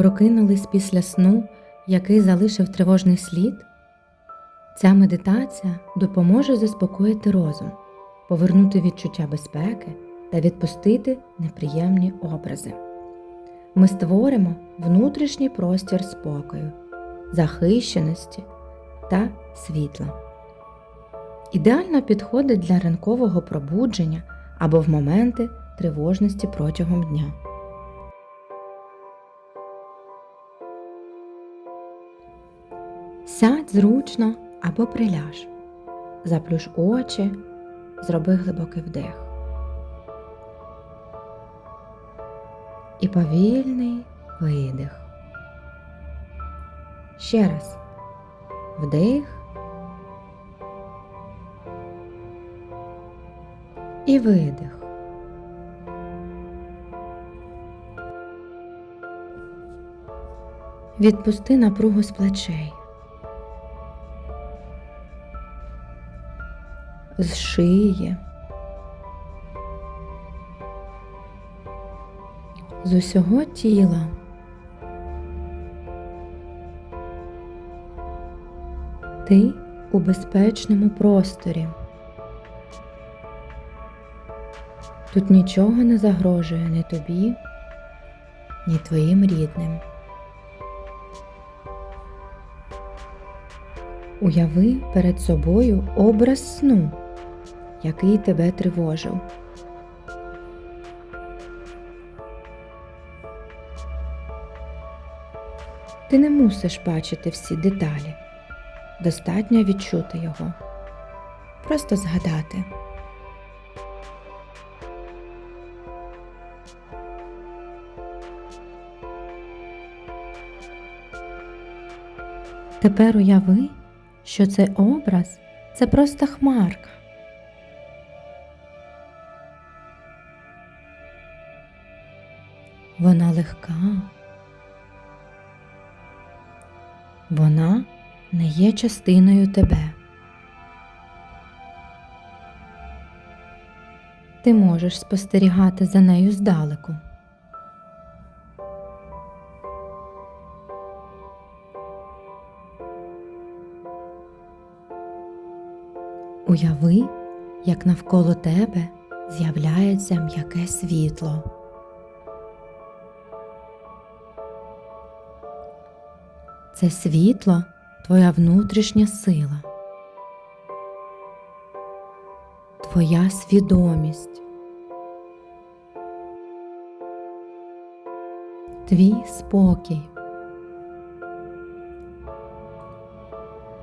прокинулись після сну, який залишив тривожний слід? Ця медитація допоможе заспокоїти розум, повернути відчуття безпеки та відпустити неприємні образи. Ми створимо внутрішній простір спокою, захищеності та світла. Ідеально підходить для ранкового пробудження або в моменти тривожності протягом дня. Сядь зручно або приляж. Заплюш очі, зроби глибокий вдих. І повільний видих. Ще раз. Вдих. І видих. Відпусти напругу з плечей. З шиї. З усього тіла. Ти у безпечному просторі. Тут нічого не загрожує ні тобі, ні твоїм рідним. Уяви перед собою образ сну, який тебе тривожив. Ти не мусиш бачити всі деталі. Достатньо відчути його. Просто згадати. Тепер уяви, що цей образ це просто хмарка. Вона легка. Вона не є частиною тебе. Ти можеш спостерігати за нею здалеку. Уяви, як навколо тебе з'являється м'яке світло. Це світло твоя внутрішня сила, твоя свідомість, твій спокій.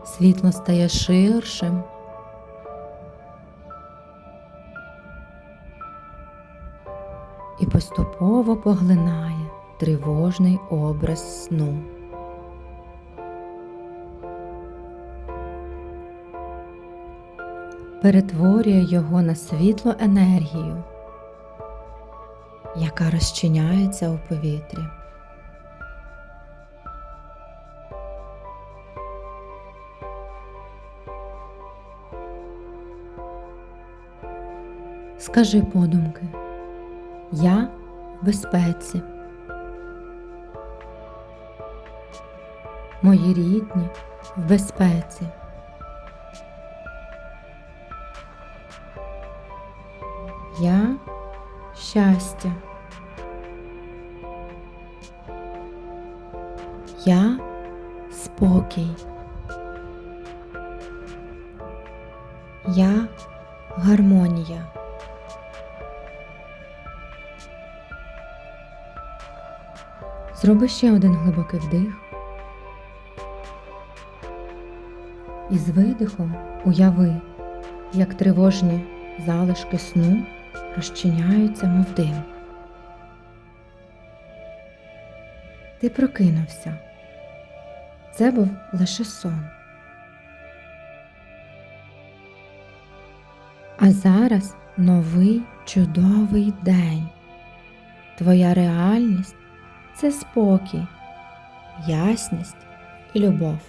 Світло стає ширшим. І поступово поглинає тривожний образ сну. Перетворює його на світло енергію, яка розчиняється у повітрі. Скажи подумки, я в безпеці. Мої рідні в безпеці. Я щастя. Я спокій. Я гармонія. Зроби ще один глибокий вдих. І з видихом уяви, як тривожні залишки сну розчиняються, мов дим. Ти прокинувся. Це був лише сон. А зараз новий чудовий день. Твоя реальність це спокій, ясність і любов.